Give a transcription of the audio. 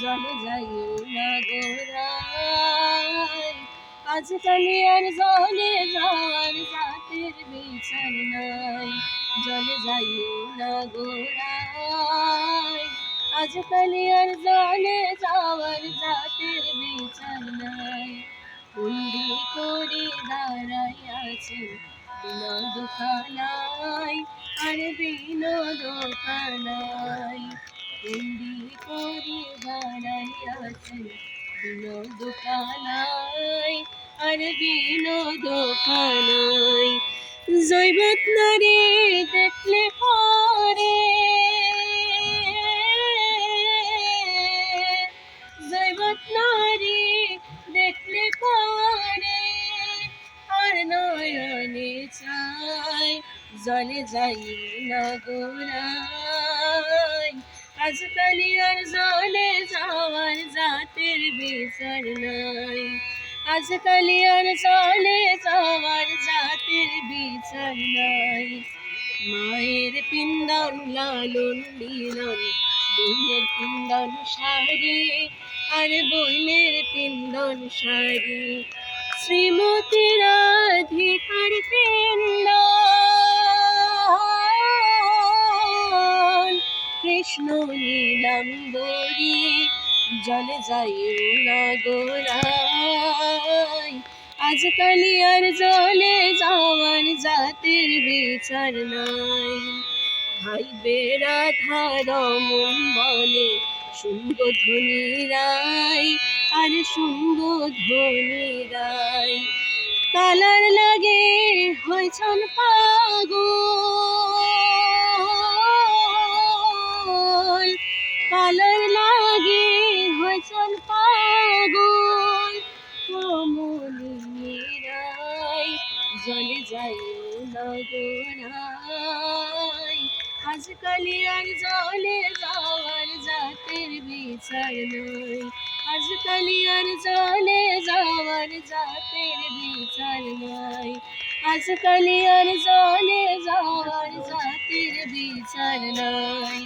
জলে যাই না গোড়ায় আজকালি আর জলে যাওয়ার জাতের বিচার নাই। জলে যাই না গোড়ায় আজকালি আর জলে যাওয়ার জাতের বিচার নাই। কুন্ডি করে দাঁড়াই আছে, বিনোদ খানায়। আর বিনোদ খানায়। কুন্ডি করে আছে বিনোদ খানায় আর বিনোদ খানায় জৈবত নারী দেখলে পরে। জৈবত নারী দেখলে পরে। আর নয়নে চাই জলে যাই না গোড়াই আজকালি আর জলে যাওয়ার জাতের বিচার নাই। আজকালি আর জলে যাওয়ার জাতের বিচার নাই। মায়ের পিন্দন লালন দিলন বইয়ের পিন্দন শাড়ি আর বইনের পিন্দন শাড়ি। শ্রীমতী রাধিকার কৃষ্ণ নীলাম্বরী, জলে যাই না গোড়াই আজকালি আর জলে যাওয়ার জাতির বিচার নাই। ভাই বেড়া রমন বলে শুঙ্গ ধ্বনি রাই আর শুঙ্গ ধ্বনি রাই কালার লাগে হয়েছন পাগল জলে যাই না গোড়াই আজকালি আর জলে যাওয়ার জাতের বিচার নাই। আজকালি আর জলে যাওয়ার জাতের বিচার নাই। আজকালি আর জলে যাওয়ার জাতের বিচার নাই।